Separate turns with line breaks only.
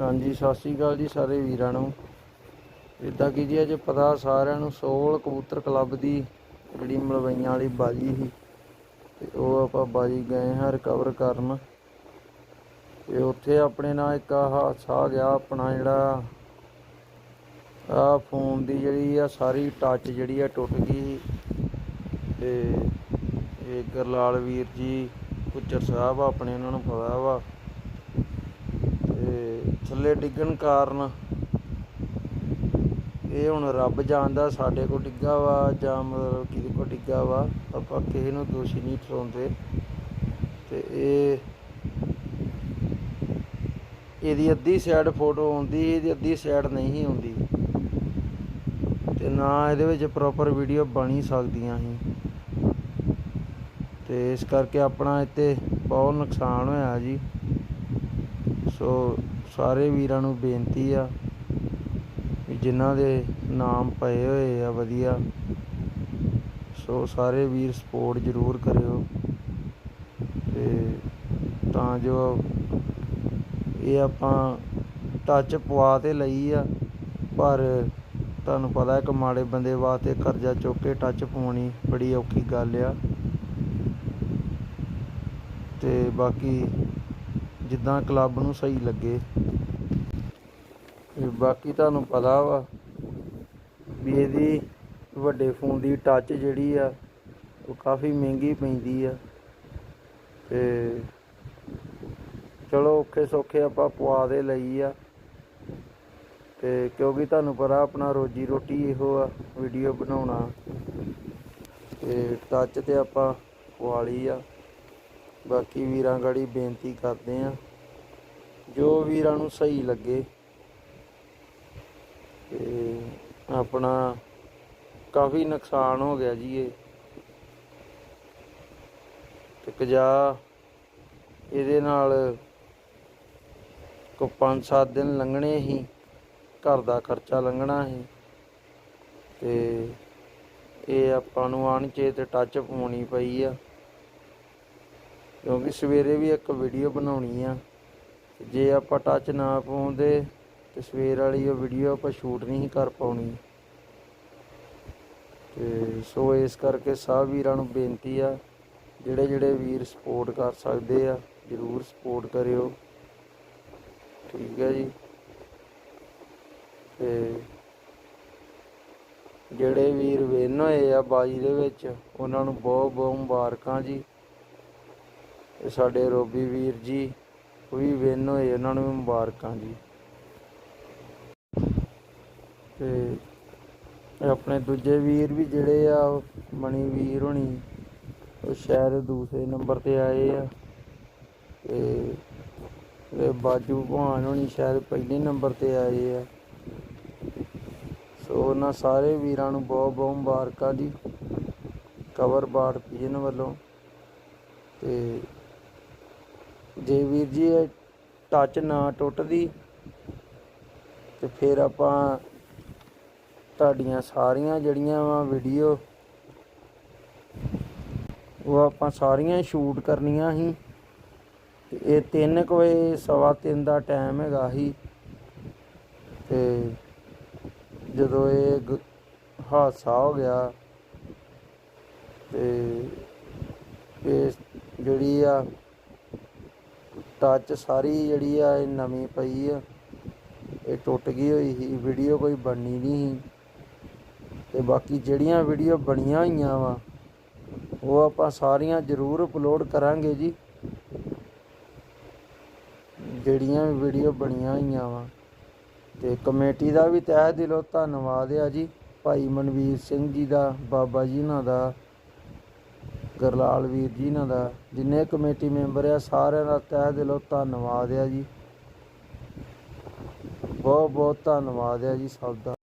ਹਾਂਜੀ, ਸਤਿ ਸ਼੍ਰੀ ਅਕਾਲ ਜੀ ਸਾਰੇ ਵੀਰਾਂ ਨੂੰ। ਇਦਾਂ ਕੀ ਜੀ, ਅੱਜ ਪਤਾ ਸਾਰਿਆਂ ਨੂੰ ਸੋਲ ਕਬੂਤਰ ਕਲੱਬ ਦੀ ਜਿਹੜੀ ਮਲਵਈਆਂ ਵਾਲੀ ਬਾਜੀ ਸੀ। ਤੇ ਉਹ ਆਪਾਂ ਬਾਜੀ ਗਏ ਹਾਂ ਰਿਕਵਰ ਕਰਨ। ਤੇ ਉੱਥੇ ਆਪਣੇ ਨਾਲ ਇੱਕ ਹਾਦਸਾ ਆ ਗਿਆ, ਆਪਣਾ ਜਿਹੜਾ ਆ ਫੋਨ ਦੀ ਜਿਹੜੀ ਆ ਸਾਰੀ ਟੱਚ ਜਿਹੜੀ ਆ ਟੁੱਟ ਗਈ ਤੇ ਇਹ ਗਰਲਾਲ ਵੀਰ ਜੀ ਕੁਚਰ ਸਾਹਿਬ, ਆਪਣੇ ਉਹਨਾਂ ਨੂੰ ਪਤਾ ਵਾ। ਤੇ ਥੱਲੇ ਡਿੱਗਣ ਕਾਰਨ ਇਹ ਹੁਣ ਰੱਬ ਜਾਣਦਾ ਸਾਡੇ ਕੋ ਡਿੱਗਾ ਵਾ ਜਾਂ ਮਤਲਬ ਕਿਹਦੇ ਕੋ ਡਿੱਗਾ ਵਾ, ਆਪਾਂ ਕਿਸੇ ਨੂੰ ਦੋਸ਼ੀ ਨਹੀਂ ਠਹਿਰਾਉਂਦੇ। ਤੇ ਇਹ ਇਹਦੀ ਅੱਧੀ ਸਾਈਡ ਫੋਟੋ ਆਉਂਦੀ ਇਹਦੀ ਅੱਧੀ ਸਾਈਡ ਨਹੀਂ ਆਉਂਦੀ ਤੇ ਨਾ ਇਹਦੇ ਵਿੱਚ ਪ੍ਰੋਪਰ ਵੀਡੀਓ ਬਣੀ ਸਕਦੀਆਂ ਸੀ। ਤੇ ਇਸ ਕਰਕੇ ਆਪਣਾ ਇੱਥੇ ਬਹੁਤ ਨੁਕਸਾਨ ਹੋਇਆ ਜੀ। ਸੋ ਸਾਰੇ ਵੀਰਾਂ ਨੂੰ ਬੇਨਤੀ ਆ ਵੀ ਜਿਨ੍ਹਾਂ ਦੇ ਨਾਮ ਪਏ ਹੋਏ ਆ ਵਧੀਆ, ਸੋ ਸਾਰੇ ਵੀਰ ਸਪੋਰਟ ਜ਼ਰੂਰ ਕਰਿਓ। ਤੇ ਤਾਂ ਜੋ ਇਹ ਆਪਾਂ ਟੱਚ ਪਵਾ ਤੇ ਲਈ ਆ, ਪਰ ਤੁਹਾਨੂੰ ਪਤਾ ਇੱਕ ਮਾੜੇ ਬੰਦੇ ਵਾਸਤੇ ਕਰਜ਼ਾ ਚੁੱਕ ਕੇ ਟੱਚ ਪਵਾਉਣੀ ਬੜੀ ਔਖੀ ਗੱਲ ਆ। ਤੇ ਬਾਕੀ ਜਿੱਦਾਂ ਕਲੱਬ ਨੂੰ ਸਹੀ ਲੱਗੇ। ਤੇ ਬਾਕੀ ਤੁਹਾਨੂੰ ਪਤਾ ਵਾ ਵੀ ਇਹਦੀ ਵੱਡੇ ਫੋਨ ਦੀ ਟੱਚ ਜਿਹੜੀ ਆ, ਉਹ ਕਾਫੀ ਮਹਿੰਗੀ ਪੈਂਦੀ ਆ। ਤੇ ਚਲੋ ਔਖੇ ਸੌਖੇ ਆਪਾਂ ਪਵਾ ਦੇ ਲਈ ਆ। ਤੇ ਕਿਉਂਕਿ ਤੁਹਾਨੂੰ ਪਤਾ ਆਪਣਾ ਰੋਜੀ ਰੋਟੀ ਇਹੋ ਆ ਵੀਡੀਓ ਬਣਾਉਣਾ। ਤੇ ਟੱਚ ਤੇ ਆਪਾਂ ਪਵਾ ਲਈ ਆ। ਬਾਕੀ ਵੀਰਾਂ ਗਾੜੀ ਬੇਨਤੀ ਕਰਦੇ ਆ, ਜੋ ਵੀਰਾਂ ਨੂੰ ਸਹੀ ਲੱਗੇ ਤੇ ਆਪਣਾ ਕਾਫੀ ਨੁਕਸਾਨ ਹੋ ਗਿਆ ਜੀ ਇਹ। ਤੇ ਕਜਾ ਇਹਦੇ ਨਾਲ ਕੋ 5-7 ਦਿਨ ਲੰਘਣੇ ਹੀ ਘਰ ਦਾ ਖਰਚਾ ਲੰਘਣਾ ਸੀ। ਤੇ ਇਹ ਆਪਾਂ ਨੂੰ ਅਣਚੇ ਤੇ ਟੱਚ ਪਾਉਣੀ ਪਈ ਆ। ਕਿਉਂਕਿ ਸਵੇਰੇ ਵੀ ਇੱਕ ਵੀਡੀਓ ਬਣਾਉਣੀ ਆ। ਜੇ ਆਪਾਂ ਟੱਚ ਨਾ ਪਾਉਂਦੇ ਤੇ ਸਵੇਰ ਵਾਲੀ ਉਹ ਵੀਡੀਓ ਆਪਾਂ ਸ਼ੂਟ ਨਹੀਂ ਕਰ ਪਾਉਣੀ। ਤੇ ਸੋ ਇਸ ਕਰਕੇ ਸਭ ਵੀਰਾਂ ਨੂੰ ਬੇਨਤੀ ਆ, ਜਿਹੜੇ ਜਿਹੜੇ ਵੀਰ ਸਪੋਰਟ ਕਰ ਸਕਦੇ ਆ, ਜਰੂਰ ਸਪੋਰਟ ਕਰਿਓ। ਠੀਕ ਹੈ ਜੀ। ਤੇ ਜਿਹੜੇ ਵੀਰ ਵਿਨ ਹੋਏ ਆ ਬਾਜੀ ਦੇ ਵਿੱਚ, ਉਹਨਾਂ ਨੂੰ ਬਹੁਤ ਬਹੁਤ ਮੁਬਾਰਕਾਂ ਜੀ। ਤੇ ਸਾਡੇ ਰੋਬੀ ਵੀਰ ਜੀ ਉਹ ਵੀ ਵਿਨ ਹੋਏ, ਉਹਨਾਂ ਨੂੰ ਵੀ ਮੁਬਾਰਕਾਂ ਜੀ। ਤੇ ਆਪਣੇ ਦੂਜੇ ਵੀਰ ਵੀ ਜਿਹੜੇ ਆ, ਉਹ ਮਣੀ ਵੀਰ ਹੋਣੀ, ਉਹ ਸ਼ਾਇਦ ਦੂਸਰੇ ਨੰਬਰ ਤੇ ਆਏ ਆ। ਤੇ ਇਹ ਬਾਜੂ ਭਾਨ ਹੋਣੀ ਸ਼ਾਇਦ ਪਹਿਲੇ ਨੰਬਰ ਤੇ ਆਏ ਆ। ਸੋ ਉਹਨਾਂ ਸਾਰੇ ਵੀਰਾਂ ਨੂੰ ਬਹੁਤ ਬਹੁਤ ਮੁਬਾਰਕਾਂ ਜੀ, ਕਵਰ ਬਾੜ ਪੀਜਨ ਵੱਲੋਂ। ਤੇ ਜੇ ਵੀਰ ਜੀ ਇਹ ਟੱਚ ਨਾ ਟੁੱਟਦੀ ਤੇ ਫਿਰ ਆਪਾਂ ਤੁਹਾਡੀਆਂ ਸਾਰੀਆਂ ਜਿਹੜੀਆਂ ਵਾ ਵੀਡੀਓ ਉਹ ਆਪਾਂ ਸਾਰੀਆਂ ਸ਼ੂਟ ਕਰਨੀਆਂ ਸੀ। ਤੇ ਇਹ 3 ਵਜੇ, ਸਵਾ ਤਿੰਨ ਦਾ ਟਾਈਮ ਹੈਗਾ ਸੀ। ਤੇ ਜਦੋਂ ਇਹ ਗ- ਹਾਦਸਾ ਹੋ ਗਿਆ ਤੇ ਇਹ ਜਿਹੜੀ ਆ ਟੱਚ ਸਾਰੀ ਜਿਹੜੀ ਆ ਇਹ ਨਵੀਂ ਪਈ ਆ। ਇਹ ਟੁੱਟ ਗਈ ਹੋਈ ਸੀ ਵੀਡੀਓ ਕੋਈ ਬਣਨੀ ਨਹੀਂ ਸੀ। ਤੇ ਬਾਕੀ ਜਿਹੜੀਆਂ ਵੀਡੀਓ ਬਣੀਆਂ ਹੋਈਆਂ ਵਾ, ਉਹ ਆਪਾਂ ਸਾਰੀਆਂ ਜ਼ਰੂਰ ਅਪਲੋਡ ਕਰਾਂਗੇ ਜੀ। ਜਿਹੜੀਆਂ ਵੀ ਵੀਡੀਓ ਬਣੀਆਂ ਹੋਈਆਂ ਵਾ। ਤੇ ਕਮੇਟੀ ਦਾ ਵੀ ਤਹਿ ਦਿਲੋਂ ਧੰਨਵਾਦ ਆ ਜੀ। ਭਾਈ ਮਨਵੀਰ ਸਿੰਘ ਜੀ ਦਾ, ਬਾਬਾ ਜੀ ਉਹਨਾਂ ਦਾ। ਗਰਲਾਲ ਵੀਰ ਜੀ ਉਹਨਾਂ ਦਾ, ਜਿੰਨੇ ਕਮੇਟੀ ਮੈਂਬਰ ਆ, ਸਾਰਿਆਂ ਦਾ ਤਹਿ ਦਿਲੋਂ ਧੰਨਵਾਦ ਆ ਜੀ। ਬਹੁਤ ਬਹੁਤ ਧੰਨਵਾਦ ਆ ਜੀ ਸਭ ਦਾ।